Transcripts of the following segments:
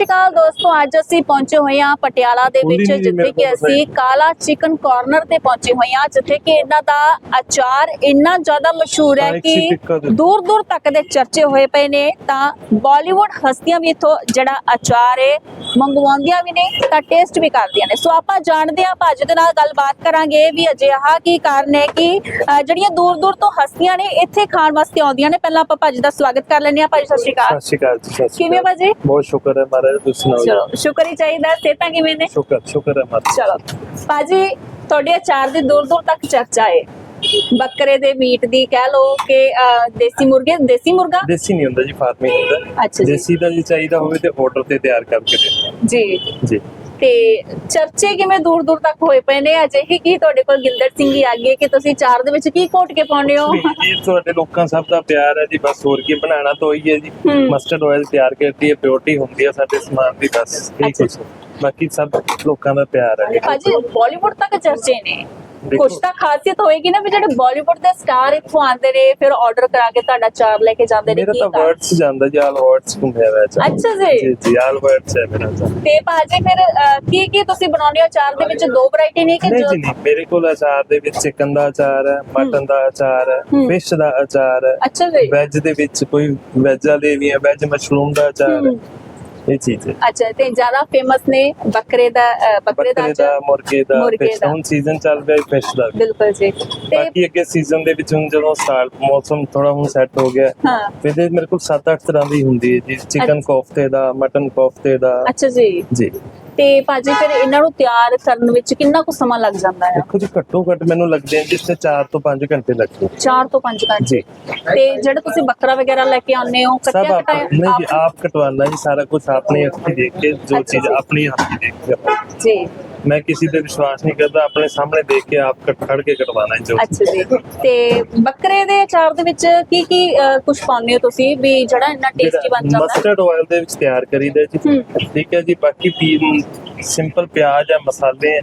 ਸਤਿ ਸ਼੍ਰੀ ਅਕਾਲ ਦੋਸਤੋ ਅੱਜ ਅਸੀਂ ਪਹੁੰਚੇ ਹੋਏ ਹਾਂ ਪਟਿਆਲਾ ਦੇ ਵਿੱਚ ਜਿੱਥੇ ਮੇਰੇ ਕਿ ਅਸੀਂ ਕਾਲਾ। ਚਿਕਨ ਕਾਰਨਰ ਤੇ ਪਹੁੰਚੇ ਹੋਏ ਹਾਂ ਜਿੱਥੇ ਕਿ ਇਹਨਾਂ ਦਾ ਅਚਾਰ ਇੰਨਾ ਜ਼ਿਆਦਾ ਮਸ਼ਹੂਰ ਹੈ ਕਿ। ਦੂਰ ਦੂਰ ਤੱਕ ਦੇ ਚਰਚੇ ਹੋਏ ਪਏ ਨੇ ਤਾਂ ਬਾਲੀਵੁੱਡ ਹਸਤੀਆਂ ਵੀ ਇਥੋਂ ਜਿਹੜਾ ਅਚਾਰ ਹੈ ਮੰਗਵਾਉਂਦੀਆਂ ਵੀ ਨੇ ਤਾਂ ਟੇਸਟ ਵੀ ਕਰਦੀਆਂ ਨੇ। ਸੋ ਆਪਾਂ ਜਾਣਦੇ ਹਾਂ ਭਾਜੀ ਦੇ ਨਾਲ ਗੱਲਬਾਤ ਕਰਾਂਗੇ ਵੀ ਅਜਿਹਾ ਕੀ ਕਾਰਨ ਹੈ ਕਿ ਜਿਹੜੀਆਂ ਦੂਰ ਦੂਰ ਤੋਂ ਹਸਤੀਆਂ ਨੇ ਇੱਥੇ ਖਾਣ ਵਾਸਤੇ ਆਉਂਦੀਆਂ ਨੇ। ਪਹਿਲਾਂ ਆਪਾਂ ਭਾਜੀ ਦਾ ਸਵਾਗਤ ਕਰ ਲੈਂਦੇ ਹਾਂ। ਭਾਜੀ ਸਤਿ ਸ਼੍ਰੀ ਅਕਾਲ। ਸਤਿ ਸ਼੍ਰੀ ਅਕਾਲ ਕਿਵੇਂ ਭਾਜੀ? ਬਹੁਤ ਸ਼ੁਕਰ ਹੈ ਮਹਾਰਾਜ ਤੁਸੀਂ ਸੁਣਾਓ ਚਲੋ ਸ਼ੁਕਰ ਹੀ ਚਾਹੀਦਾ ਸਿਹਤਾਂ ਕਿਵੇਂ ਨੇ? ਸ਼ੁਕਰ ਸ਼ੁਕਰ ਹੈ ਮਹਾਰਾਜ ਚਲੋ ਭਾਜੀ ਤੁਹਾਡੇ ਅਚਾਰ ਦੀ ਦੂਰ ਦੂਰ ਤੱਕ ਚਰਚਾ ਹੈ ਬੱਕਰੇ ਦੇ ਮੀਟ ਦੀ ਕਹਿ ਲੋ ਕਿ ਦੇਸੀ ਮੁਰਗੇ ਦੇਸੀ ਮੁਰਗਾ? ਦੇਸੀ ਨਹੀਂ ਹੁੰਦਾ ਜੀ ਫਾਰਮਿੰਗ ਹੁੰਦਾ। ਅੱਛਾ ਜੀ। ਦੇਸੀ ਦਾ ਜੀ ਚਾਹੀਦਾ ਹੋਵੇ ਤੇ ਆਰਡਰ ਤੇ ਤਿਆਰ ਕਰਕੇ ਦੇ ਜੀ। ਜੀ। ਤੇ ਚਰਚੇ ਕਿਵੇਂ ਦੂਰ ਦੂਰ ਤੱਕ ਹੋਏ ਪਏ ਨੇ? ਅਜਿਹੀ ਕੀ ਤੁਹਾਡੇ ਕੋਲ ਗਿੰਦਰ ਸਿੰਘ ਹੀ ਆ ਹੈ ਕਿ ਤੁਸੀਂ ਚਾਰ ਦੇ ਵਿੱਚ ਕੀ ਘੋਟ ਕੇ ਪਾਉਂਦੇ ਹੋ? ਜੀ ਤੁਹਾਡੇ ਲੋਕਾਂ ਸਭ ਦਾ ਪਿਆਰ ਹੈ ਜੀ ਬਸ ਹੋਰ ਕੀ ਬਣਾਉਣਾ ਤਾਂ ਉਹੀ ਹੈ ਜੀ। ਮਸਟਰਡ ਆਇਲ ਤਿਆਰ ਕਰਦੀ ਹੈ ਪਿਓਰਟੀ ਹੁੰਦੀ ਹੈ ਸਾਡੇ ਸਮਾਨ ਦੀ ਬਸ ਅੱਛਾ। ਕੁਛ। ਬਾਕੀ ਸਭ ਲੋਕਾਂ ਦਾ ਪਿਆਰ ਹੈ। ਜੀ ਬਾਲੀਵੁੱਡ ਤੱਕ ਚਰਚੇ ਨੇ। ਕੁਛ ਤਾਂ ਖਾਸੀਅਤ ਹੋਏਗੀ ਨਾ ਵੀ ਜਿਹੜੇ ਬਾਲੀਵੁੱਡ ਦੇ ਸਟਾਰ ਇੱਥੋਂ ਆਉਂਦੇ ਨੇ ਫਿਰ ਆਰਡਰ ਕਰਾ ਕੇ ਤੁਹਾਡਾ ਚਾਰ ਲੈ ਕੇ ਜਾਂਦੇ ਨੇ ਮੇਰਾ ਕੀ ਤਾਂ ਕਾਰਨ? ਵਰਡਸ ਜਾਂਦਾ ਜੀ ਆਲ ਵਰਡਸ ਘੁੰਮਿਆ ਹੋਇਆ ਅੱਛਾ ਜੀ। ਜੀ ਜੀ ਆਲ ਵਰਡਸ ਹੈ ਮੇਰਾ ਤਾਂ। ਤੇ ਭਾਜੀ ਫਿਰ ਕੀ ਕੀ ਤੁਸੀਂ ਬਣਾਉਂਦੇ ਹੋ? ਚਾਰ ਦੇ ਵਿੱਚ ਦੋ ਵੈਰਾਈਟੀ ਨਹੀਂ ਕਿ ਜੋ ਨਹੀਂ ਮੇਰੇ ਕੋਲ ਅਚਾਰ ਦੇ ਵਿੱਚ ਚਿਕਨ ਦਾ ਅਚਾਰ ਹੈ ਮਟਨ ਦਾ ਅਚਾਰ ਹੈ। ਫਿਸ਼ ਦਾ ਅਚਾਰ ਹੈ ਅੱਛਾ ਜੀ। ਵੈਜ ਦੇ ਵਿੱਚ ਕੋਈ ਵੈਜ ਵਾਲੇ ਵੀ ਹੈ ਵੈਜ ਮਸ਼ਰੂਮ ਦਾ ਅਚਾਰ ਹੂੰ। ਇਹ ਚੀਜ਼ ਹੈ। ਅੱਛਾ ਤੇ ਜ਼ਿਆਦਾ ਫੇਮਸ ਨੇ ਬੱਕਰੇ ਦਾ ਅਹ, ਬੱਕਰੇ ਦਾ ਬੱਕਰੇ ਅਚਾਰ ਦਾ ਮੁਰਗੇ ਦਾ ਮੁਰਗੇ ਫਿਸ਼ ਦਾ। ਦਾ। ਹੁਣ ਸੀਜ਼ਨ ਚੱਲ ਰਿਹਾ ਫਿਸ਼ ਦਾ ਵੀ। ਬਿਲਕੁਲ ਜੀ। ਤੇ ਬਾਕੀ ਅੱਗੇ ਸੀਜ਼ਨ ਦੇ ਵਿੱਚ ਹੁਣ ਜਦੋਂ ਸਟਾਰਟ ਮੌਸਮ ਥੋੜਾ ਹੁਣ ਸੈੱਟ ਹੋ ਗਿਆ। ਹਾਂ। ਫਿਰ ਇਹਦੇ ਮੇਰੇ ਕੋਲ 7-8 ਤਰ੍ਹਾਂ ਦੀ ਹੁੰਦੀ ਹੈ ਜੀ। ਚਿਕਨ। ਕੋਫਤੇ ਦਾ ਮਟਨ ਕੋਫਤੇ ਦਾ। ਅੱਛਾ ਜੀ। ਜੀ। ਤੇ ਭਾਜੀ ਫਿਰ ਇਹਨਾਂ ਨੂੰ ਤਿਆਰ ਕਰਨ ਵਿੱਚ ਕਿੰਨਾ ਕੁ ਸਮਾਂ ਲੱਗ ਜਾਂਦਾ ਹੈ ਦੇਖੋ ਜੀ ਘੱਟੋ ਘੱਟ ਮੈਨੂੰ ਲੱਗਦੇ ਆ ਜਿਸ ਤੇ 4 ਤੋਂ 5 ਘੰਟੇ ਲੱਗਦੇ 4 ਤੋਂ 5 ਘੰਟੇ। ਤੇ ਜਿਹੜੇ ਤੁਸੀਂ ਬੱਕਰਾ ਵਗੈਰਾ ਲੈ ਕੇ ਆਉਂਦੇ ਹੋ ਕੱਟਿਆ ਕਟਾਇਆ ਨਹੀਂ ਜੀ ਆਪ ਕਟਵਾना ਜੀ ਸਾਰਾ ਕੁਝ ਆਪਣੀ ਅੱਖੀਂ ਦੇਖ ਕੇ ਜੋ ਚੀਜ਼। ਆਪਣੀ ਅੱਖੀਂ ਦੇਖ ਕੇ ਜੀ। ਮੈਂ ਕਿਸੇ ਤੇ ਵਿਸ਼ਵਾਸ ਨਹੀਂ ਕਰਦਾ ਆਪਣੇ ਸਾਹਮਣੇ ਦੇਖ ਕੇ ਆਪ ਖੜ ਕੇ ਕਟਵਾਣਾ ਜੋ। ਅੱਛਾ ਜੀ। ਤੇ ਬੱਕਰੇ ਦੇ ਅਚਾਰ ਦੇ ਵਿੱਚ ਕੀ ਕੀ ਕੁਝ ਪਾਉਂਦੇ ਹੋ ਤੁਸੀਂ? ਵੀ ਜਿਹੜਾ ਇੰਨਾ ਟੇਸਟੀ ਬਣ ਜਾਂਦਾ? ਮਸਟਰਡ ਆਇਲ ਦੇ ਵਿੱਚ ਤਿਆਰ ਕਰੀਦਾ ਜੀ। ਠੀਕ ਹੈ ਜੀ ਬਾਕੀ ਪੀ ਸਿੰਪਲ ਪਿਆਜ਼ ਹੈ ਮਸਾਲੇ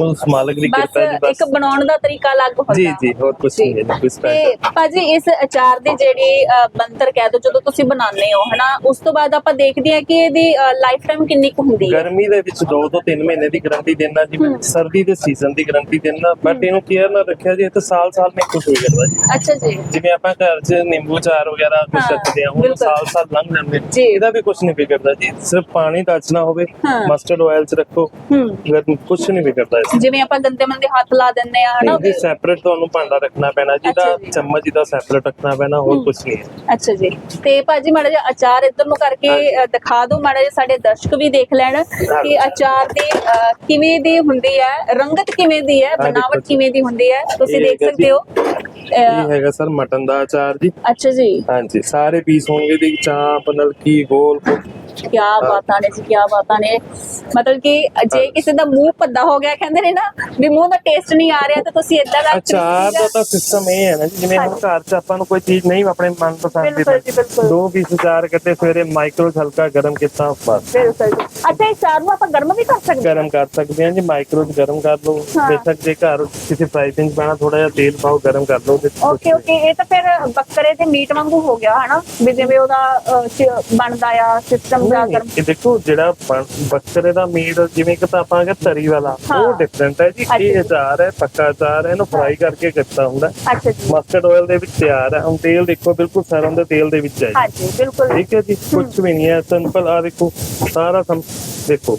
ਉਸ ਮਾਲਕ ਦੀ ਕਿਰਪਾ ਜੀ ਇੱਕ ਬਸ ਬਣਾਉਣ ਦਾ ਤਰੀਕਾ ਅਲੱਗ ਹੁੰਦਾ ਜੀ ਜੀ ਹੋਰ ਕੁਝ। ਨਹੀਂ ਹੈ ਕੋਈ ਤੇ ਭਾਜੀ ਇਸ ਅਚਾਰ ਦੀ ਜਿਹੜੀ ਅ, ਬਣਤਰ ਕਹਿ ਦੋ ਜਦੋਂ ਤੁਸੀਂ ਬਣਾਉਂਦੇ ਹੋ ਹਨਾ ਉਸ ਤੋਂ ਬਾਅਦ ਆਪਾਂ ਦੇਖਦੇ ਹਾਂ ਕਿ ਇਹਦੀ ਲਾਈਫ ਟਾਈਮ ਕਿੰਨੀ ਕੁ ਹੁੰਦੀ ਹੈ ਗਰਮੀ ਦੇ ਵਿੱਚ 2 ਤੋਂ 3 ਮਹੀਨੇ ਦੀ ਗਾਰੰਟੀ ਦੇਣਾ ਜੀ ਮੈਂ। ਸਰਦੀ ਦੇ ਸੀਜ਼ਨ ਦੀ ਗਾਰੰਟੀ ਦੇਣਾ ਬਟ ਇਹਨੂੰ ਕੇਅਰ ਨਾਲ ਰੱਖਿਆ ਜੀ ਇਹ ਤਾਂ ਸਾਲ ਸਾਲ ਨਹੀਂ ਕੁਝ ਹੋ ਜਾਂਦਾ ਜੀ ਅੱਛਾ ਜੀ ਜਿਵੇਂ ਆਪਾਂ ਘਰ 'ਚ ਨਿੰਬੂ ਚਾਰ ਵਗੈਰਾ ਕੁਝ ਰੱਖਦੇ ਆ ਉਹ। ਸਾਲ ਸਾਲ ਲੰਘ ਜਾਂਦੇ। ਇਹਦਾ ਵੀ ਕੁਝ ਨਹੀਂ ਵਿਗੜਦਾ ਜੀ ਸਿਰਫ ਪਾਣੀ ਟੱਚਣਾ ਹੋਵੇ ਹਾਂ। ਮਸਟਰਡ ਆਇਲ 'ਚ ਰੱਖੋ ਹੂੰ ਕੁਝ ਨਹੀਂ ਵਿਗੜਦਾ ਜਿਵੇਂ ਆਪਾਂ ਗੰਦੇ ਮੰਦੇ ਹੱਥ ਲਾ ਦਿੰਦੇ ਆ ਹਨਾ? ਇਹਦੀ ਸੈਪਰੇਟ ਤੁਹਾਨੂੰ ਭਾਂਡਾ ਰੱਖਣਾ ਪੈਣਾ ਜਿਹਦਾ। ਚਮਚ ਜਿਹਦਾ ਸੈਪਰੇਟ ਰੱਖਣਾ ਪੈਣਾ ਹੋਰ ਕੁਝ ਨਹੀਂ ਅੱਛਾ ਜੀ। ਤੇ ਭਾਜੀ ਮਾੜਾ ਜਿਹਾ ਅਚਾਰ ਇੱਧਰ ਨੂੰ ਕਰਕੇ ਦਿਖਾ ਦਿਓ ਮਾੜਾ ਜਿਹਾ ਸਾਡੇ ਦਰਸ਼ਕ ਵੀ ਦੇਖ ਲੈਣ ਕਿ ਅਚਾਰ ਦੀ ਕਿਵੇਂ ਦੀ ਹੁੰਦੀ ਹੈ ਰੰਗਤ ਕਿਵੇਂ ਦੀ ਹੈ ਬਣਾਵਟ। ਕਿਵੇਂ ਦੀ ਹੁੰਦੀ ਹੈ ਤੁਸੀਂ ਇਹ ਦੇਖ ਸਕਦੇ। ਹੋ। ਇਹ ਹੈਗਾ ਸਰ ਮਟਨ ਦਾ ਅਚਾਰ ਜੀ। ਅੱਛਾ ਜੀ। ਹਾਂਜੀ ਸਾਰੇ ਪੀਸ ਹੋਣਗੇ ਦੀ ਚਾਂਪ ਨਲਕੀ ਗੋਲ ਕੀ ਬਾਤਾਂ ਨੇ ਜੀ ਕੀ ਬਾਤਾਂ ਨੇ ਮਤਲਬ ਕਿ ਜੇ ਕਿਸੇ ਦਾ ਮੂੰਹ ਭੱਦਾ ਹੋ ਗਿਆ ਕਹਿੰਦੇ ਨੇ ਨਾ ਵੀ ਮੂੰਹ ਦਾ ਟੇਸਟ ਨਹੀਂ ਆ ਰਿਹਾ ਤਾਂ ਤੁਸੀਂ ਇਦਾਂ ਦਾ ਅਚਾਰ ਦਾ ਤਾਂ ਸਿਸਟਮ ਇਹ ਹੈ ਨਾ ਜੀ, ਜਿਵੇਂ ਹੁਣ ਘਰ 'ਚ ਆਪਾਂ ਨੂੰ ਕੋਈ ਚੀਜ਼ ਨਹੀਂ ਆਪਣੇ ਦੀ ਬਿਲਕੁਲ ਜੀ, ਬਿਲਕੁਲ। ਦੋ ਪੀਸ ਅਚਾਰ ਕੱਟੇ ਸਵੇਰੇ ਮਾਈਕਰੋ ਹਲਕਾ ਗਰਮ ਕੀਤਾ ਬਸ। ਅੱਛਾ ਇਹ ਚਾਰ ਨੂੰ ਆਪਾਂ ਗਰਮ ਵੀ ਕਰ ਸਕਦੇ ਹਾਂ ਗਰਮ ਕਰ ਸਕਦੇ ਹਾਂ ਜੀ ਮਾਈਕਰੋ 'ਚ ਗਰਮ ਕਰ ਲਓ। ਬੇਸ਼ੱਕ ਜੇ ਘਰ ਕਿਸੇ ਫਰਾਈ ਪੈਨ 'ਚ ਪਾਣਾ ਥੋੜਾ ਜਿਹਾ ਤੇਲ ਪਾਓ ਗਰਮ ਕਰ ਲਓ ਓਕੇ ਓਕੇ ਇਹ ਤਾਂ ਫਿਰ ਬੱਕਰੇ ਤੇ ਮੀਟ ਵਾਂਗੂ ਹੋ ਗਿਆ ਹਨਾ ਵੀ ਜਿਵੇਂ ਉਹਦਾ ਬਣਦਾ ਆ ਸਿਸਟਮ ਨਹੀਂ, ਗਰਮ ਇਹ ਦੇਖੋ ਜਿਹੜਾ ਬੱਕਰੇ ਦਾ ਮੀਟ ਜਿਵੇਂ ਕਿ ਤਾਂ ਆਪਾਂ ਅਗਰ ਤਰੀ ਵਾਲਾ ਹਾਂ। ਉਹ ਡਿਫਰੈਂਟ ਹੈ ਜੀ ਅੱਛਾ ਇਹ ਜੀ। ਅਚਾਰ ਹੈ ਪੱਕਾ ਅਚਾਰ ਹੈ ਇਹਨੂੰ ਫਰਾਈ ਕਰਕੇ ਕੀਤਾ ਹੁੰਦਾ ਅੱਛਾ ਜੀ ਮਸਟਰਡ ਆਇਲ ਦੇ ਵਿੱਚ ਤਿਆਰ ਹੈ ਹੁਣ ਤੇਲ ਦੇਖੋ ਬਿਲਕੁਲ ਸਰੋਂ ਦੇ ਤੇਲ ਦੇ ਵਿੱਚ ਹੈ ਜੀ। ਹਾਂਜੀ ਬਿਲਕੁਲ ਠੀਕ ਹੈ ਜੀ ਕੁਝ ਵੀ ਨਹੀਂ ਹੈ ਸਿੰਪਲ ਆ ਦੇਖੋ ਸਾਰਾ ਸਮ ਦੇਖੋ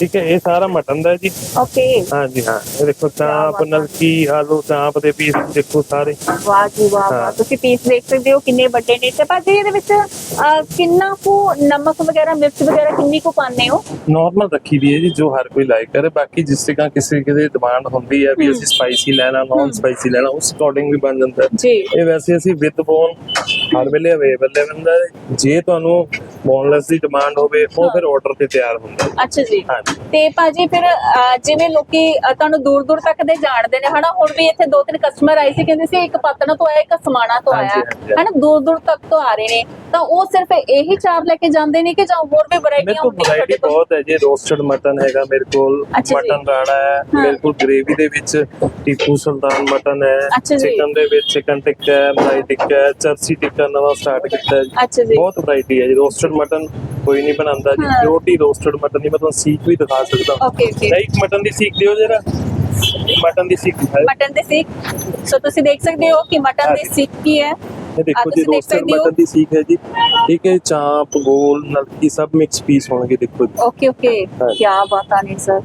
ਠੀਕ ਹੈ ਇਹ ਸਾਰਾ ਮਟਨ ਦਾ ਹੈ ਜੀ। ਓਕੇ ਹਾਂਜੀ ਹਾਂ ਇਹ ਦੇਖੋ ਚਾਂਪ। ਨਲਕੀ ਆਲੂ ਚਾਂਪ ਦੇ ਪੀਸ ਦੇਖੋ ਸਾਰੇ। ਵਾਹ ਜੀ ਵਾਹ ਵਾਹ। ਹਾਂ। ਤੁਸੀਂ ਪੀਸ ਦੇਖ ਸਕਦੇ ਹੋ ਕਿੰਨੇ ਵੱਡੇ ਨੇ ਤੇ ਭਾਜੀ ਇਹਦੇ ਵਿੱਚ ਕਿੰਨਾ ਕੁ ਨਮਕ ਵਗੈਰਾ ਮਿਰਚ ਵਗੈਰਾ ਕਿੰਨੀ ਕੁ ਪਾਉਂਦੇ ਹੋ? ਨਾਰਮਲ ਰੱਖੀ ਦੀ ਹੈ ਜੀ ਜੋ ਹਰ ਕੋਈ ਲਾਈਕ ਕਰੇ। ਬਾਕੀ ਜਿਸ ਤਰ੍ਹਾਂ ਕਿਸੇ ਕਿਸੇ ਦੀ ਡਿਮਾਂਡ ਹੁੰਦੀ ਹੈ ਵੀ। ਅਸੀਂ ਸਪਾਈਸੀ ਲੈਣਾ ਨੌਨ ਸਪਾਈਸੀ ਲੈਣਾ ਉਸ ਅਕੋਰਡਿੰਗ ਵੀ ਬਣ ਜਾਂਦਾ ਹੈ। ਜੀ। ਇਹ ਵੈਸੇ ਅਸੀਂ ਵਿਦ ਬੋਨ ਹਰ ਵੇਲੇ ਅਵੇਲੇਬਲ ਹੁੰਦਾ ਹੈ। ਜੇ ਤੁਹਾਨੂੰ ਬੋਨਲੈਸ ਦੀ ਡਿਮਾਂਡ ਹੋਵੇ ਉਹ ਫਿਰ ਆਰਡਰ ਤੇ ਤਿਆਰ ਹੁੰਦਾ ਹੈ। ਅੱਛਾ ਜੀ। ਹਾਂਜੀ। ਤੇ ਭਾਜੀ ਫਿਰ ਜਿਵੇਂ ਲੋਕੀ ਤੁਹਾਨੂੰ ਦੂਰ ਦੂਰ ਤੱਕ ਦੇ ਜਾਣਦੇ ਨੇ ਹਨਾ? ਹੁਣ ਵੀ ਇੱਥੇ ਦੋ ਤਿੰਨ ਕਸਟਮਰ ਆਏ ਸੀ ਕਹਿੰਦੇ ਸੀ ਇੱਕ ਪਤਨ ਤੋਂ ਆਇਆ ਇੱਕ ਸਮਾਣਾ ਤੋਂ ਆਇਆ। ਹਨਾ? ਦੂਰ ਦੂਰ ਤੱਕ ਤੋਂ ਆ ਰਹੇ ਨੇ। ਤਾਂ ਉਹ ਸਿਰਫ ਇਹੀ ਚਾਰ ਲੈ ਕੇ ਜਾਂਦੇ ਨੇ ਕਿ ਜਾਂ ਹੋਰ ਵੀ ਵੈਰਾਈਟੀਆਂ ਵੈਰਾਈਟੀ ਬਹੁਤ ਹੈ ਜੀ। ਰੋਸਟਡ ਮਟਨ ਹੈਗਾ ਮੇਰੇ ਕੋਲ। ਮਟਨ ਰਾੜਾ ਹੈ। ਮੇਰੇ ਕੋਲ ਗ੍ਰੇਵੀ ਦੇ ਵਿੱਚ ਟੀਪੂ ਸੁਲਤਾਨ ਮਟਨ ਹੈ। ਚਿਕਨ ਦੇ ਵਿੱਚ ਚਿਕਨ ਟਿੱਕਾ ਹੈ ਮਲਾਈ ਟਿੱਕਾ ਹੈ ਚਰਸੀ ਟਿੱਕਾ ਨਵਾਂ ਸਟਾਰਟ ਕੀਤਾ ਹੈ ਬਹੁਤ ਵੈਰਾਈਟੀ ਹੈ ਜੀ। ਰੋਸਟਡ ਮਟਨ ਕੋਈ ਨਹੀਂ ਬਣਾਉਂਦਾ ਜੀ। ਹਾਂ। ਪਿਓਰਟੀ ਰੋਸਟਡ ਮਟਨ ਦੀ ਮੈਂ ਤੁਹਾਨੂੰ ਸੀਖ ਵੀ ਦਿਖਾ ਸਕਦਾ ਹਾਂ। ਓਕੇ ਓਕੇ ਇੱਕ ਮਟਨ ਦੀ ਸੀਖ ਦਿਓ ਜਰਾ। ਮਟਨ ਦੀ ਸੀਖ ਹੈ ਮਟਨ ਦੀ ਸੀਖ ਸੋ ਤੁਸੀਂ ਦੇਖ ਸਕਦੇ ਹੋ ਕਿ ਮਟਨ ਦੀ ਸੀਖ ਕੀ ਹੈ। ਇਹ ਦੇਖੋ ਜੀ ਤੁਸੀਂ ਦੇਖ ਰੋਸਟਡ ਸਕਦੇ ਹੋ। ਮਟਨ ਦੀ ਸੀਖ ਹੈ ਜੀ। ਠੀਕ ਹੈ ਚਾਂਪ ਗੋਲ ਨਲਕੀ ਸਭ ਮਿਕਸ ਪੀਸ ਹੋਣਗੇ ਦੇਖੋ ਜੀ। ਓਕੇ ਓਕੇ ਹਾਂਜੀ। ਕੀ ਬਾਤਾਂ ਨੇ ਸਰ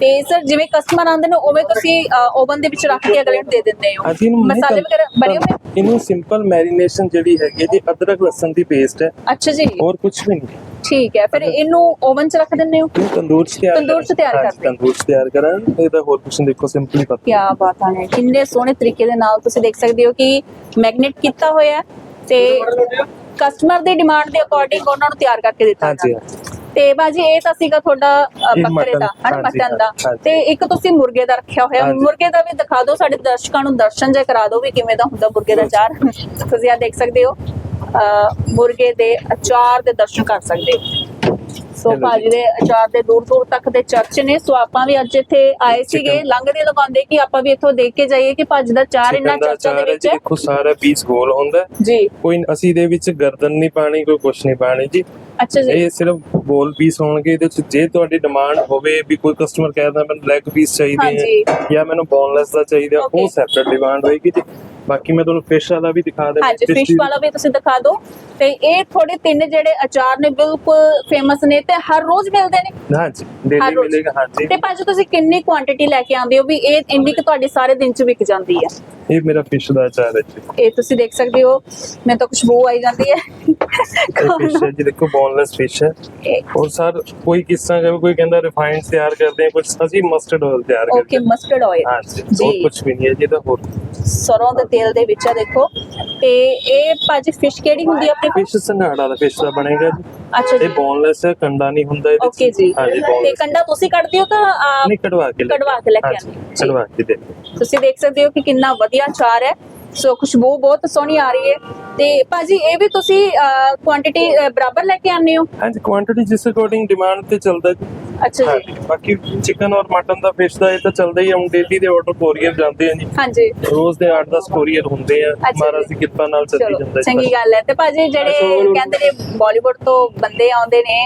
ਤੇ ਸਰ ਜਿਵੇਂ ਕਸਟਮਰ ਆਉਂਦੇ ਨੇ ਉਵੇਂ ਤੁਸੀਂ ਓਵਨ ਦੇ ਵਿੱਚ ਰੱਖ ਕੇ ਅਗਲੇ ਨੂੰ ਦੇ ਦਿੰਦੇ ਹੋ। ਇਹਨੂੰ ਮਸਾਲੇ ਵਗੈਰਾ ਬਣੇ ਹੋਏ ਇਹਨੂੰ ਸਿੰਪਲ ਮੈਰੀਨੇਸ਼ਨ ਜਿਹੜੀ ਹੈਗੀ ਹੈ ਜੀ ਅਦਰਕ ਲਸਣ ਦੀ ਪੇਸਟ ਹੈ। ਅੱਛਾ ਜੀ। ਹੋਰ ਕੁਝ ਵੀ ਨਹੀਂ। ਠੀਕ ਹੈ ਫਿਰ ਇਹਨੂੰ ਓਵਨ 'ਚ ਰੱਖ ਦਿੰਦੇ ਹੋ? ਇਹਨੂੰ ਤੰਦੂਰ 'ਚ ਤਿਆਰ ਤੰਦੂਰ 'ਚ ਤਿਆਰ ਹਾਂਜੀ, ਕਰਦੇ। ਤੰਦੂਰ 'ਚ ਤਿਆਰ ਕਰਾਂ ਇਹਦਾ ਹੋਰ ਕੁਝ ਨਹੀਂ ਦੇਖੋ ਸਿੰਪਲੀ ਪਤਾ। ਕੀ ਬਾਤਾਂ ਨੇ ਕਿੰਨੇ ਸੋਹਣੇ ਤਰੀਕੇ ਦੇ ਨਾਲ ਤੁਸੀਂ ਦੇਖ ਸਕਦੇ ਹੋ ਕਿ ਮੈਗਨੇਟ ਕੀਤਾ ਹੋਇਆ ਹੈ ਤੇ ਕਸਟਮਰ ਦੀ ਡਿਮਾਂਡ ਦੇ ਅਕੋਰਡਿੰਗ ਉਹਨਾਂ ਨੂੰ ਤਿਆਰ ਕਰਕੇ ਦਿੱਤਾ ਹਾਂਜੀ ਜਾਂਦਾ। ਤੇ ਬਾਜੀ ਇਹ ਤਾਂ ਸੀਗਾ ਤੁਹਾਡਾ ਬੱਕਰੇ ਦਾ ਹਨਾ ਮਟਨ ਦਾ। ਤੇ ਇੱਕ ਤੁਸੀਂ ਮੁਰਗੇ ਦਾ ਰੱਖਿਆ ਹੋਇਆ। ਮੁਰਗੇ ਦਾ ਵੀ ਦਿਖਾ ਦਿਓ ਸਾਡੇ ਦਰਸ਼ਕਾਂ ਨੂੰ ਦਰਸ਼ਨ ਜੇ ਕਰਾ ਦਿਓ ਵੀ ਕਿਵੇਂ ਦਾ ਹੁੰਦਾ ਮੁਰਗੇ ਦਾ ਅਚਾਰ। ਤੁਸੀਂ ਆ ਦੇਖ ਸਕਦੇ ਹੋ ਮੁਰਗੇ ਦੇ ਅਚਾਰ ਦੇ ਦਰਸ਼ਨ ਕਰ ਸਕਦੇ ਹੋ। ਸੋ ਭਾਜੀ ਦੇ ਅਚਾਰ ਦੇ ਦੂਰ ਦੂਰ ਤੱਕ ਦੇ ਚਰਚ ਨੇ। ਸੋ ਆਪਾਂ ਵੀ ਅੱਜ ਇੱਥੇ ਆਏ ਸੀਗੇ ਲੰਘਦੇ ਲਗਾਉਂਦੇ ਕਿ ਆਪਾਂ ਵੀ ਇੱਥੋਂ ਦੇਖ ਕੇ ਜਾਈਏ ਕਿ ਭਾਜੀ ਦਾ ਚਾਰ ਇੰਨਾ ਚਰਚਾ ਦੇ ਵਿੱਚ ਦੇਖੋ ਸਾਰਾ ਪੀਸ ਗੋਲ ਹੁੰਦਾ। ਜੀ। ਕੋਈ ਅਸੀਂ ਦੇ ਵਿੱਚ ਗਰਦਨ ਨਹੀਂ ਪਾਣੀ ਕੋਈ ਕੁਝ ਨਹੀਂ ਪਾਣੀ ਜੀ। ਅੱਛਾ ਜੀ ਇਹ ਸਿਰਫ ਗੋਲ ਪੀਸ ਹੋਣਗੇ ਇਹਦੇ ਵਿੱਚ ਜੇ ਤੁਹਾਡੀ ਡਿਮਾਂਡ ਹੋਵੇ ਵੀ ਕੋਈ ਕਸਟਮਰ ਕਹਿੰਦਾ ਮੈਨੂੰ ਲੈਗ ਪੀਸ ਚਾਹੀਦੇ। ਹੈ ਜਾਂ ਮੈਨੂੰ ਬੋਨਲੈਸ ਦਾ ਚਾਹੀਦਾ. ਉਹ ਸੈਪਰੇਟ ਡਿਮਾਂਡ ਹੋਏਗੀ ਜੀ ਬਾਕੀ ਮੈਂ ਤੁਹਾਨੂੰ ਫਿਸ਼ ਵਾਲਾ ਵੀ ਦਿਖਾ ਦਿੰਦਾ ਹਾਂਜੀ ਫਿਸ਼ ਵਾਲਾ ਵੀ ਤੁਸੀਂ ਦਿਖਾ ਦਿਓ ਤੇ ਇਹ ਥੋੜੇ ਤਿੰਨ ਜਿਹੜੇ ਅਚਾਰ ਨੇ ਬਿਲਕੁਲ ਫੇਮਸ ਨੇ ਤੇ ਹਰ ਰੋਜ਼ ਮਿਲਦੇ ਨੇ ਹਾਂਜੀ ਡੇਲੀ। ਮਿਲੇਗਾ ਹਾਂਜੀ ਤੇ ਭਾਜੀ ਤੁਸੀਂ ਕਿੰਨੀ ਕੁਆਂਟੀਟੀ ਲੈ ਕੇ ਆਉਂਦੇ ਹੋ ਵੀ ਇਹ ਇੰਨੀ ਕਿ ਤੁਹਾਡੀ ਸਾਰੇ ਦਿਨ ਚ ਵਿਕ ਜਾਂਦੀ ਹੈ ਇਹ ਮੇਰਾ ਫਿਸ਼ ਦਾ ਅਚਾਰ ਹੈ ਜੀ। ਇਹ ਤੁਸੀਂ ਦੇਖ ਸਕਦੇ ਹੋ ਮੈਨੂੰ ਤਾਂ ਖੁਸ਼ਬੂ ਆਈ ਜਾਂਦੀ ਹੈ। ਫਿਸ਼ ਹੈ ਜੀ ਦੇਖੋ ਬੋਨਲੈਸ ਫਿਸ਼ ਹੈ। ਔਰ ਸਰ ਕੋਈ ਕਿਸ ਜਿਵੇਂ ਕੋਈ ਕਹਿੰਦਾ ਰਿਫਾਈਨਡ ਤਿਆਰ ਕਰਦੇ ਆ ਕੁਝ ਅਸੀਂ ਮਸਟਰਡ ਆਇਲ ਤਿਆਰ ਓਕੇ ਕਰਦੇ ਮਸਟਰਡ ਆਇਲ ਹਾਂ ਜੀ। ਹੋਰ ਕੁਝ ਵੀ ਨਹੀਂ ਹੈ ਜੀ ਇਹਦਾ ਹੋਰ। ਸਰੋਂ ਦੇ ਤੇਲ ਦੇ ਵਿੱਚ ਆ ਦੇਖੋ ਤੇ ਇਹ ਭਾਜੀ ਫਿਸ਼ ਕਿਹੜੀ ਹੁੰਦੀ ਆਪਣੇ ਕੋਲ? ਫਿਸ਼ ਸੰਘਾੜਾ ਦਾ ਫਿਸ਼ ਦਾ ਬਣੇਗਾ ਜੀ। ਅੱਛਾ ਜੀ। ਇਹ ਬੋਨਲੈਸ ਹੈ ਕੰਡਾ ਨਹੀਂ ਹੁੰਦਾ ਇਹਦੇ। ਓਕੇ ਜੀ। ਹਾਂਜੀ ਤੇ boneless ਕੰਡਾ ਤੁਸੀਂ ਕੱਢਦੇ ਹੋ ਤਾਂ ਆਪ ਨਹੀਂ ਕਢਵਾ ਕੇ ਲੈ ਕਢਵਾ ਕੇ ਲੈ ਕੇ ਹਾਂਜੀ, ਆਉਂਦੇ ਹੋ। ਜੀ। ਕਢਵਾ ਕੇ ਦੇ ਤੁਸੀਂ ਦੇਖ ਸਕਦੇ ਹੋ ਕਿ ਕਿੰਨਾ ਵਧੀਆ ਚਾਰ ਹੈ। ਸੋ ਖੁਸ਼ਬੂ ਬਹੁਤ ਸੋਹਣੀ ਆ ਰਹੀ ਹੈ। ਤੇ ਭਾਜੀ ਇਹ ਵੀ ਤੁਸੀਂ ਕੁਆਂਟੀਟੀ ਬਰਾਬਰ ਲੈ ਕੇ ਆਉਂਦੇ ਹੋ? ਹਾਂਜੀ ਕੁਆਂਟੀਟੀ ਜਿਸ ਅਕੋਰਡਿੰਗ ਡਿਮਾਂਡ ਤੇ ਚੱਲਦਾ ਜੀ। ਅੱਛਾ ਜੀ। ਹਾਂਜੀ। ਬਾਕੀ ਚਿਕਨ ਔਰ ਮਟਨ ਦਾ ਫਿਸ਼ ਦਾ ਇਹ ਤਾਂ ਚੱਲਦਾ ਹੀ ਹੁਣ ਡੇਲੀ ਦੇ ਆਰਡਰ ਕੋਰੀਅਰ ਜਾਂਦੇ ਆ ਜੀ। ਹਾਂਜੀ। ਰੋਜ਼ ਦੇ 8-10 ਕੋਰੀਅਰ ਹੁੰਦੇ ਆ। ਅੱਛਾ ਮਹਾਰਾਜ ਜੀ। ਦੀ ਕਿਰਪਾ ਨਾਲ ਚੱਲੀ ਚਲੋ ਜਾਂਦਾ ਚੰਗੀ ਗੱਲ ਹੈ। ਤੇ ਭਾਜੀ ਜਿਹੜੇ ਅੱਛਾ। ਕਹਿੰਦੇ ਨੇ ਬਾਲੀਵੁੱਡ ਤੋਂ ਬੰਦੇ ਆਉਂਦੇ ਨੇ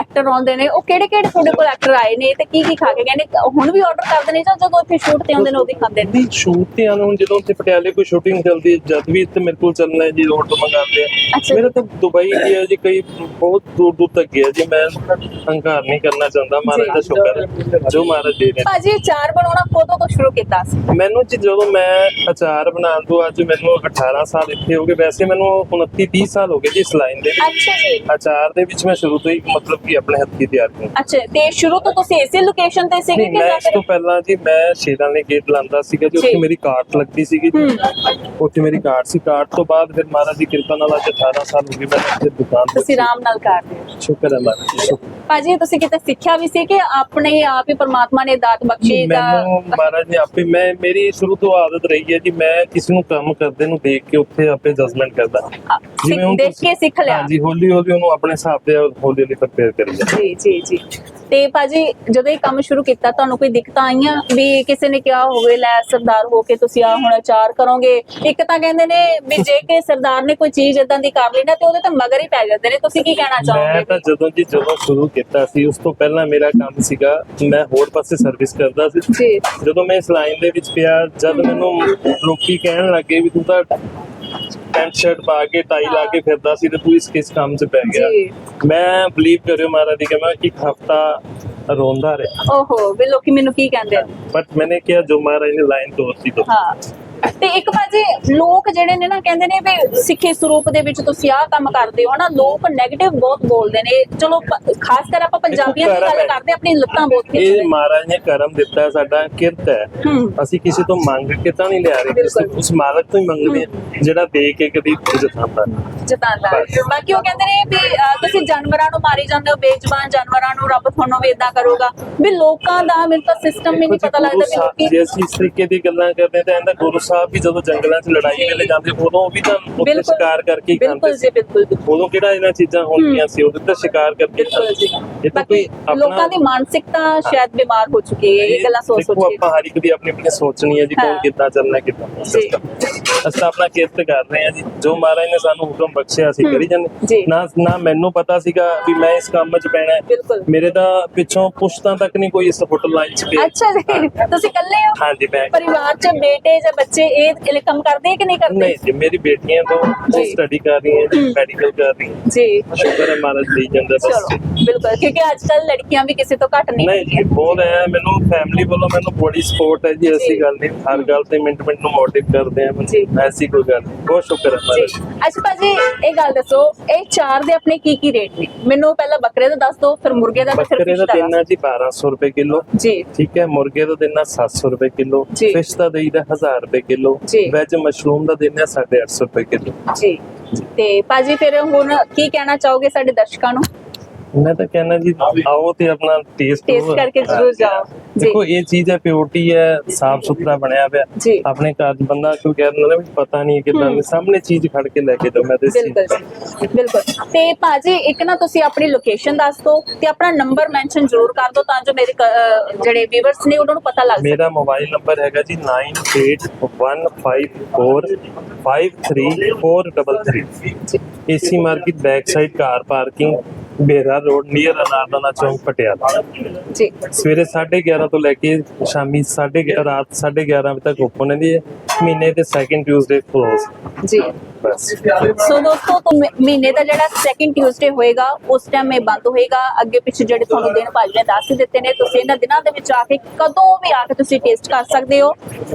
ਐਕਟਰ ਆਉਂਦੇ ਨੇ ਉਹ ਕਿਹੜੇ ਕਿਹੜੇ ਤੁਹਾਡੇ ਕੋਲ ਐਕਟਰ ਆਏ ਨੇ? ਤੇ ਕੀ ਕੀ ਖਾ ਕੇ ਗਏ ਨੇ? ਹੁਣ ਵੀ ਆਰਡਰ ਕਰਦੇ ਨੇ ਜਾਂ ਜਦੋਂ ਇੱਥੇ ਸ਼ੂਟ ਤੇ ਆਉਂਦੇ ਨੇ ਉਹਦੀ ਖਾਂਦੇ ਨੇ? ਸ਼ੂਟ ਤੇ ਆਉਣ ਜਦੋਂ ਪਟਿਆਲੇ ਕੋਈ ਸ਼ੂਟਿੰਗ ਚੱਲਦੀ ਜਦ ਵੀ ਇੱਥੇ ਮੇਰੇ ਕੋਲ ਚੱਲਣਾ ਜੀ ਆਰਡਰ ਮੰਗਾਉਂਦੇ ਆ। ਅੱਛਾ। ਮੇਰਾ ਤਾਂ ਦੁਬਈ ਗਿਆ ਜੀ ਕਈ ਬਹੁਤ ਦੂਰ ਦੂਰ ਤੱਕ ਗਿਆ ਜੀ। ਮੈਂ ਹੰਕਾਰ ਨਹੀਂ ਕਰਨਾ ਚਾਹੁੰਦਾ ਮਹਾਰਾਜ ਦਾ ਸ਼ੁਕਰ ਹੈ। ਜੋ ਮਹਾਰਾਜ ਦੇ ਰਹੇ ਭਾਜੀ ਇਹ ਚਾਰ ਬਣਾਉਣਾ ਕਦੋਂ ਤੋਂ ਸ਼ੁਰੂ ਕੀਤਾ ਸੀ? ਮੈਨੂੰ ਜੀ ਜਦੋਂ ਮੈਂ ਅਚਾਰ ਬਣਾਉਣ ਤੋਂ ਅੱਜ ਮੈਨੂੰ 18 ਸਾਲ ਇੱਥੇ ਹੋ ਗਏ। ਵੈਸੇ ਮੈਨੂੰ 29 30 ਸਾਲ ਹੋ ਗਏ ਜੀ ਇਸ ਲਾਈਨ ਦੇ ਵਿੱਚ। ਅੱਛਾ ਜੀ। ਅਚਾਰ ਦੇ ਵਿੱਚ ਮੈਂ ਸ਼ੁਰੂ ਤੋਂ ਹੀ ਮਤਲਬ ਕਿ ਆਪਣੇ ਹੱਥੀਂ ਤਿਆਰ ਕੀਤਾ। ਅੱਛਾ ਤੇ ਸ਼ੁਰੂ ਤੋਂ ਤੁਸੀਂ ਇਸੇ ਲੋਕੇਸ਼ਨ ਤੇ ਸੀਗੇ ਨਹੀਂ ਕਿ ਮੈਂ ਇਸ ਤੋਂ ਪਹਿਲਾਂ ਜੀ ਮੈਂ ਸ਼ੇਰਾਂ ਨੇ ਗੇਟ ਲਾਂਦਾ ਸੀਗਾ ਜੀ। ਉੱਥੇ। ਮੇਰੀ ਕਾਰਟ ਲੱਗਦੀ ਸੀਗੀ ਜੀ। ਉੱਥੇ ਮੇਰੀ ਕਾਰਟ ਸੀ। ਕਾਰਟ ਤੋਂ ਬਾਅਦ ਫਿਰ ਮਹਾਰਾਜ ਦੀ ਕਿਰਪਾ ਨਾਲ ਅੱਜ 18 ਸਾਲ ਹੋ ਗਏ ਮੈਂ ਇੱਥੇ ਦੁਕਾਨ ਤੇ ਤੁਸੀਂ ਆਰਾਮ ਨਾਲ ਕਰਦੇ ਹੋ। ਸ਼ੁਕਰ ਹੈ ਮਹਾਰਾਜ ਜੀ ਸ਼ੁਕਰ। ਭਾਜੀ ਤੁਸੀਂ ਕਿਤੇ ਸਿੱਖਿਆ ਵੀ ਸੀ ਕਿ ਆਪਣੇ ਆਪ ਹੀ ਪਰਮਾਤਮਾ ਨੇ ਦਾਤ ਬਖਸ਼ੀ ਦਾ ਮੈਨੂੰ ਮਹਾਰਾਜ ਨੇ ਆਪੇ ਮੈਂ ਮੇਰੀ ਸ਼ੁਰੂ ਤੋਂ ਆਦਤ ਰਹੀ ਹੈ ਜੀ ਮੈਂ ਕਿਸੇ ਨੂੰ ਕੰਮ ਕਰਦੇ ਨੂੰ ਦੇਖ ਕੇ ਉੱਥੇ ਆਪੇ ਜਜਮੈਂਟ ਕਰਦਾ। ਸਿੱਖ- ਹੁਣ ਦੇਖ ਕੇ ਸਿੱਖ ਲਿਆ। ਹਾਂਜੀ ਹੌਲੀ ਹੌਲੀ ਉਹਨੂੰ ਆਪਣੇ ਹਿਸਾਬ ਦੇ ਹੌਲੀ ਹੌਲੀ ਪ੍ਰਪੇਅਰ ਕਰੀ ਜਾ ਜੀ ਜੀ ਜੀ। ਤੇ ਭਾਜੀ ਜਦੋਂ ਇਹ ਕੰਮ ਸ਼ੁਰੂ ਕੀਤਾ ਤੁਹਾਨੂੰ ਕੋਈ ਦਿੱਕਤਾਂ ਆਈਆਂ ਵੀ ਕਿਸੇ ਨੇ ਕਿਹਾ ਹੋਵੇ ਲੈ ਸਰਦਾਰ ਹੋ ਕੇ ਤੁਸੀਂ ਆ ਹੁਣ ਅਚਾਰ ਕਰੋਗੇ? ਇੱਕ ਤਾਂ ਕਹਿੰਦੇ ਨੇ ਵੀ ਜੇ ਕਿ ਸਰਦਾਰ ਨੇ ਕੋਈ ਚੀਜ਼ ਇਦਾਂ ਦੀ ਕਰ ਲਈ ਨਾ ਤੇ ਉਹਦੇ ਤਾਂ ਮਗਰ ਹੀ ਪੈ ਜਾਂਦੇ ਨੇ। ਤੁਸੀਂ ਕੀ ਕਹਿਣਾ ਮੈਂ ਚਾਹੋਗੇ? ਤਾਂ ਜਦੋਂ ਜੀ ਜਦੋਂ ਸ਼ੁਰੂ ਕੀਤਾ ਸੀ ਉਸ ਤੋਂ ਪਹਿਲਾਂ ਮੇਰਾ ਕੰਮ ਸੀਗਾ ਮੈਂ ਹੋਰ ਪਾਸੇ ਸਰਵਿਸ ਕਰਦਾ ਸੀ। ਜੀ। ਜਦੋਂ ਮੈਂ ਇਸ ਲਾਈਨ ਦੇ ਵਿੱਚ ਪਿਆ ਜਦ ਮੈਨੂੰ ਲੋਕੀ ਕਹਿਣ ਲੱਗੇ ਵੀ ਤੂੰ ਤਾਂ ਪੈਂਟ ਸ਼ਰਟ ਪਾ ਕੇ ਟਾਈ ਲਾ ਕੇ ਫਿਰਦਾ ਸੀ ਤੇ ਪੁਲਿਸ ਕਿਸ ਕੰਮ 'ਚ ਪੈ ਗਿਆ। ਮੈਂ ਬਲੀਵ ਕਰਿਓ ਮਹਾਰਾਜ ਦੀ ਕਿ ਮੈਂ ਇੱਕ ਹਫਤਾ ਰੋਂਦਾ ਰਿਹਾ। ਓਹੋ ਵੀ ਲੋਕੀ ਮੈਨੂੰ ਕੀ ਕਹਿੰਦੇ ਬਟ ਮੈਨੇ ਕਿਹਾ ਜੋ ਮਹਾਰਾਜ ਨੇ ਲਾਈਨ ਤੋਰਤੀ ਤੋਂ। ਹਾਂ। ਤੇ ਇੱਕ ਪਾਸੇ ਲੋਕ ਜਿਹੜੇ ਨੇ ਨਾ ਕਹਿੰਦੇ ਨੇ ਵੀ ਸਿੱਖੀ ਸਰੂਪ ਦੇ ਵਿੱਚ ਤੁਸੀਂ ਆਹ ਕੰਮ ਕਰਦੇ ਹੋ ਨਾ ਲੋਕ 네ਗੇਟਿਵ ਬਹੁਤ ਬੋਲਦੇ ਨੇ। ਚਲੋ ਪ- ਖਾਸ ਕਰ ਆਪਾਂ ਪੰਜਾਬੀਆਂ ਦੀ ਗੱਲ ਹੈ। ਕਰਦੇ ਆਪਣੀ ਲੱਤਾਂ ਬਹੁਤ ਇਹ ਖਿੱਚਦੇ ਮਹਾਰਾਜ ਨੇ ਕਰਮ ਦਿੱਤਾ ਹੈ ਸਾਡਾ ਕਿਰਤ ਹੈ। ਹੂੰ। ਅਸੀਂ ਕਿਸੇ ਤੋਂ ਮੰਗ ਕੇ ਤਾਂ ਨਹੀਂ ਲਿਆ ਰਹੇ ਕਿਸੇ ਬਿਲਕੁਲ। ਉਸ ਮਾਲਕ ਤੋਂ ਹੀ ਮੰਗਦੇ ਹਾਂ ਜਿਹੜਾ ਦੇ ਕੇ ਕਦੀ ਜਤਾਂਦਾ ਜਤਾਂਦਾ ਹੈ। ਬਾਕੀ ਉਹ ਕਹਿੰਦੇ ਨੇ ਵੀ ਅਹ, ਤੁਸੀਂ ਜਾਨਵਰਾਂ ਨੂੰ ਮਾਰੀ ਜਾਂਦੇ ਹੋ ਬੇਜ਼ਬਾਨ ਜਾਨਵਰਾਂ ਨੂੰ ਰੱਬ ਤੁਹਾਨੂੰ ਵੀ ਇਦਾਂ ਕਰੂਗਾ। ਵੀ ਲੋਕਾਂ ਦਾ ਮੈਨੂੰ ਤਾਂ ਸਿਸਟਮ ਵੀ ਨਹੀਂ ਪਤਾ ਲੱਗਦਾ ਵੀ ਲੋਕੀ ਜੇ ਅਸੀਂ ਇਸ ਤਰੀਕੇ ਦੀ ਗੱਲਾਂ ਕਰਦੇ ਹਾਂ ਤਾਂ ਇਹਦਾ ਗੁਰੂ ਸਾਹਿਬ ਵੀ ਜਦੋਂ ਜੰਗਲਾਂ 'ਚ ਲੜਾਈ ਵੇਲੇ ਜਾਂਦੇ ਉਦੋਂ ਵੀ ਤਾਂ ਉੱਥੇ ਬਿਲਕੁਲ। ਸ਼ਿਕਾਰ ਕਰਕੇ ਹੀ ਬਿਲਕੁਲ ਖਾਂਦੇ ਜੀ ਸੀ। ਬਿਲਕੁਲ ਬਿਲਕੁਲ। ਉਦੋਂ ਕਿਹੜਾ ਇਹਨਾਂ ਚੀਜ਼ਾਂ ਹੁੰਦੀਆਂ ਸੀ? ਉਦੋਂ ਤਾਂ ਸ਼ਿਕਾਰ ਕਰਕੇ ਬਿਲਕੁਲ ਜੀ। ਇਹ ਤਾਂ ਬਾਕੀ ਕੋਈ ਲੋਕਾਂ ਦੀ ਮਾਨਸਿਕਤਾ ਸ਼ਾਇਦ ਬਿਮਾਰ ਹੋ ਚੁੱਕੀ ਹੈ ਇਹ ਗੱਲਾਂ ਸੋਚ ਦੇਖੋ ਸੋਚ ਕੇ। ਆਪਾਂ ਹਰ ਇੱਕ ਦੀ ਆਪਣੀ ਆਪਣੀ ਸੋਚਣੀ ਹੈ ਜੀ ਕੌਣ ਹਾਂ। ਕਿੱਦਾਂ ਚੱਲਣਾ ਕਿੱਦਾਂ। ਜੀ। ਅਸੀਂ ਤਾਂ ਆਪਣਾ ਕਿਰਤ ਕਰ ਰਹੇ ਹਾਂ ਜੀ। ਜੋ ਮਹਾਰਾਜ ਨੇ ਸਾਨੂੰ ਹੁਕਮ ਬਖਸ਼ਿਆ ਅਸੀਂ ਕਰੀ ਜੀ। ਜਾਂਦੇ ਨਾ ਨਾ ਮੈਨੂੰ ਪਤਾ ਸੀਗਾ ਵੀ ਮੈਂ ਇਸ ਕੰਮ 'ਚ ਪੈਣਾ ਹੈ। ਬਿਲਕੁਲ। ਮੇਰੇ ਤਾਂ ਪਿੱਛੋਂ ਪੁਸ਼ਤਾਂ ਤੱਕ ਨਹੀਂ ਕੋਈ ਇਸ ਫੁੱਟ ਲਾਈਨ 'ਚ ਗਿਆ। ਅੱਛਾ ਜੀ। ਤੁਸੀਂ ਇਕੱਲੇ ਹੋ? ਹਾਂਜੀ ਮੈਂ ਪਰਿਵਾਰ ਚ ਬੇਟੇ ਜਾਂ ਬੱਚੇ ਇਹ ਇਹ ਕੰਮ ਕਰਦੇ ਕਿ ਨਹੀਂ ਕਰਦੇ? ਨਹੀਂ ਜੀ ਮੇਰੀ ਬੇਟੀਆਂ ਤੋਂ ਜੀ। ਸਟੱਡੀ ਕਰ ਰਹੀ ਹੈ। ਮੈਡੀਕਲ ਕਰ ਰਹੀ ਹੈ ਜੀ। ਸ਼ੁਕਰ ਹੈ ਮਹਾਰਾਜ ਲਈ ਜਾਂਦਾ ਚਲੋ ਬਸ ਬਿਲਕੁਲ ਕਿਉਂਕਿ ਅੱਜ ਕੱਲ ਲੜਕੀਆਂ ਵੀ ਕਿਸੇ ਤੋਂ ਘੱਟ ਨਹੀਂ ਨਹੀਂ ਜੀ ਬਹੁਤ ਹੈ ਮੈਨੂੰ ਫੈਮਿਲੀ ਵੱਲੋਂ ਮੈਨੂੰ ਬੜੀ ਸਪੋਰਟ ਹੈ ਜੀ ਜੀ। ਐਸੀ ਗੱਲ ਨਹੀਂ ਹਰ ਗੱਲ ਤੇ ਮਿੰਟ ਮਿੰਟ ਨੂੰ ਮੋਟਿਵ ਕਰਦੇ ਆ ਜੀ। ਮੈਨੂੰ ਐਸੀ ਕੋਈ ਗੱਲ ਨਹੀਂ ਬਹੁਤ ਸ਼ੁਕਰ ਹੈ ਜੀ। ਮਹਾਰਾਜ ਅੱਛਾ ਭਾਜੀ ਇਹ ਗੱਲ ਦੱਸੋ ਇਹ ਚਾਰ ਦੇ ਆਪਣੇ ਕੀ ਕੀ ਰੇਟ ਨੇ? ਮੈਨੂੰ ਪਹਿਲਾਂ ਬੱਕਰੇ ਦਾ ਦੱਸ ਦਿਓ ਫਿਰ ਮੁਰਗੇ ਦਾ ਤੇ ਫਿਰ ਬੱਕਰੇ ਫਿਸ਼ ਦਾ ਦਾ ਦੇਣਾ ਜੀ 1200 ਰੁਪਏ ਕਿਲੋ। ਜੀ। ਠੀਕ ਹੈ ਮੁਰਗੇ ਦਾ ਦੇਣਾ 700 ਰੁਪਏ ਕਿਲੋ। ਜੀ। ਫਿਸ਼ ਦਾ ਦੇਈਦਾ 1000 ਰੁਪਏ ਕਿਲੋ ਜੀ। ਵੈਜ ਮਸ਼ਰੂਮ ਦਾ ਦੇਣਾ 850 ਰੁਪਏ ਕਿਲੋ। ਜੀ। ਤੇ ਭਾਜੀ ਫਿਰ ਹੁਣ ਕੀ ਕਹਿਣਾ ਚਾਹੋਗੇ ਸਾਡੇ ਦਰਸ਼ਕਾਂ ਨੂੰ? ਮੈਂ ਤਾਂ ਕਹਿੰਦਾ ਜੀ ਆਓ ਤੇ ਆਪਣਾ ਟੇਸਟ Taste ਕਰਕੇ ਜ਼ਰੂਰ ਜਾਓ। ਜੀ। ਦੇਖੋ ਇਹ ਚੀਜ਼ ਹੈ ਪਿਓਰਟੀ ਹੈ ਸਾਫ਼ ਸੁਥਰਾ ਬਣਿਆ ਪਿਆ ਜੀ। ਆਪਣੇ ਘਰ 'ਚ ਬੰਦਾ ਕਿਉਂ ਕਹਿ ਦਿੰਦਾ ਨਾ ਵੀ ਪਤਾ ਨਹੀਂ ਕਿਦਾਂ ਦੇ ਸਾਹਮਣੇ ਚੀਜ਼ ਖੜ ਕੇ ਲੈ ਕੇ ਦੋ ਮੈਂ ਤੇ ਬਿਲਕੁਲ ਜੀ, ਬਿਲਕੁਲ। ਤੇ ਭਾਜੀ ਇੱਕ ਨਾ ਤੁਸੀਂ ਆਪਣੀ ਲੋਕੇਸ਼ਨ ਦੱਸ ਦਿਓ ਤੇ ਆਪਣਾ ਨੰਬਰ ਮੈਂਸ਼ਨ ਜ਼ਰੂਰ ਕਰ ਦਿਓ ਤਾਂ ਜੋ ਮੇਰੇ ਜਿਹੜੇ ਵੀਵਰਸ ਨੇ ਉਹਨਾਂ ਨੂੰ ਪਤਾ ਲੱਗ ਸਕੇ। ਮੇਰਾ ਮੋਬਾਈਲ ਨੰਬਰ ਹੈਗਾ ਜੀ 9815453433 ਜੀ। AC market back side car parking ਬੇਰਾ ਰੋਡ ਨੀਅਰ ਅਨਾਰਦਾਨਾ ਚੌਂਕ ਪਟਿਆਲਾ। ਜੀ। ਸਵੇਰੇ 11:30 ਤੋਂ ਲੈ ਕੇ ਸ਼ਾਮੀ 11:30 ਰਾਤ 11:30 ਵਜੇ ਤੱਕ ਓਪਨ ਹੁੰਦੀ ਹੈ। ਮਹੀਨੇ ਦੇ ਸੈਕੰਡ ਟਿਊਜ਼ਡੇ ਕਲੋਜ਼ ਜੀ। ਬਸ। ਸੋ ਦੋਸਤੋ ਤੋਂ ਮਹੀ- ਮਹੀਨੇ ਦਾ ਜਿਹੜਾ ਸੈਕਿੰਡ ਟਿਊਜ਼ਡੇ ਹੋਏਗਾ ਉਸ ਟਾਈਮ ਇਹ ਬੰਦ ਹੋਏਗਾ। ਅੱਗੇ ਪਿੱਛੇ ਜਿਹੜੇ ਤੁਹਾਨੂੰ ਦਿਨ ਭਾਜੀ ਨੇ ਦੱਸ ਹੀ ਦਿੱਤੇ ਨੇ ਤੁਸੀਂ ਇਹਨਾਂ ਦਿਨਾਂ ਦੇ ਵਿੱਚ ਆ ਕੇ ਕਦੋਂ ਵੀ ਆ ਕੇ ਤੁਸੀਂ ਟੇਸਟ ਕਰ ਸਕਦੇ ਹੋ।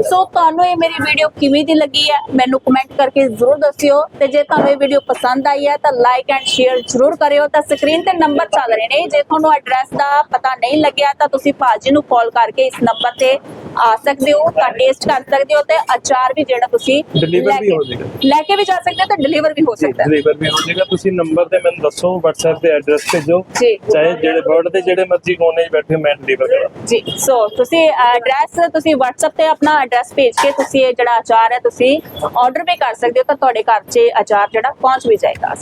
ਸੋ ਤੁਹਾਨੂੰ ਇਹ ਮੇਰੀ ਵੀਡੀਓ ਕਿਵੇਂ ਦੀ ਲੱਗੀ ਹੈ ਮੈਨੂੰ ਕਮੈਂਟ ਕਰਕੇ ਜ਼ਰੂਰ ਦੱਸਿਓ। ਤੇ ਜੇ ਤੁਹਾਨੂੰ ਇਹ ਵੀਡੀਓ ਪਸੰਦ ਆਈ ਹੈ ਤਾਂ ਲਾਈਕ ਐਂਡ ਸ਼ੇਅਰ ਜ਼ਰੂਰ ਕਰਿਓ। ਤਾਂ ਸਕਰੀਨ ਤੇ ਨੰਬਰ ਚੱਲ ਰਹੇ ਨੇ। ਜੇ ਤੁਹਾਨੂੰ ਐਡਰੈਸ ਦਾ ਪਤਾ ਨਹੀਂ ਲੱਗਿਆ ਤਾਂ ਤੁਸੀਂ ਭਾਜੀ ਨੂੰ ਕਾਲ ਕਰਕੇ ਇਸ ਨੰਬਰ ਤੇ ਆ ਸਕਦੇ ਹੋ ਤਾਂ ਟੇਸਟ ਕਰ ਸਕਦੇ ਹੋ ਤੇ ਅਚਾਰ ਵੀ ਜਿਹੜਾ ਤੁਸੀਂ ਲੈ ਵੀ ਕੇ- ਹੋ ਜਾਏਗਾ। ਲੈ ਕੇ ਵੀ ਜਾ ਸਕਦੇ ਹੋ ਤੇ ਡਿਲੀਵਰ ਵੀ ਹੋ ਸਕਦਾ ਹੈ। ਡਿਲੀਵਰ ਵੀ ਹੋ ਜਾਏਗਾ। ਤੁਸੀਂ ਨੰਬਰ ਤੇ ਮੈਨੂੰ ਦੱਸੋ WhatsApp ਤੇ ਐਡਰੈਸ ਭੇਜੋ। ਜੀ। ਚਾਹੇ ਜਿਹੜੇ ਵਰਡ ਦੇ ਜਿਹੜੇ ਮਰਜ਼ੀ ਕੋਨੇ 'ਚ ਬੈਠੇ ਮੈਂ ਡਿਲੀਵਰ ਕਰਾਂ। ਜੀ ਸੋ ਤੁਸੀਂ ਐਡਰੈਸ ਤੁਸੀਂ WhatsApp ਤੇ ਆਪਣਾ ਐਡਰੈਸ ਭੇਜ ਕੇ ਤੁਸੀਂ ਇਹ ਜਿਹੜਾ ਅਚਾਰ ਹੈ ਤੁਸੀਂ ਆਰਡਰ ਵੀ ਕਰ ਸਕਦੇ ਹੋ ਤਾਂ ਤੁਹਾਡੇ ਘਰ 'ਚ ਇਹ ਅਚਾਰ ਜਿਹੜਾ ਪਹੁੰਚ ਵੀ ਜਾਏਗਾ।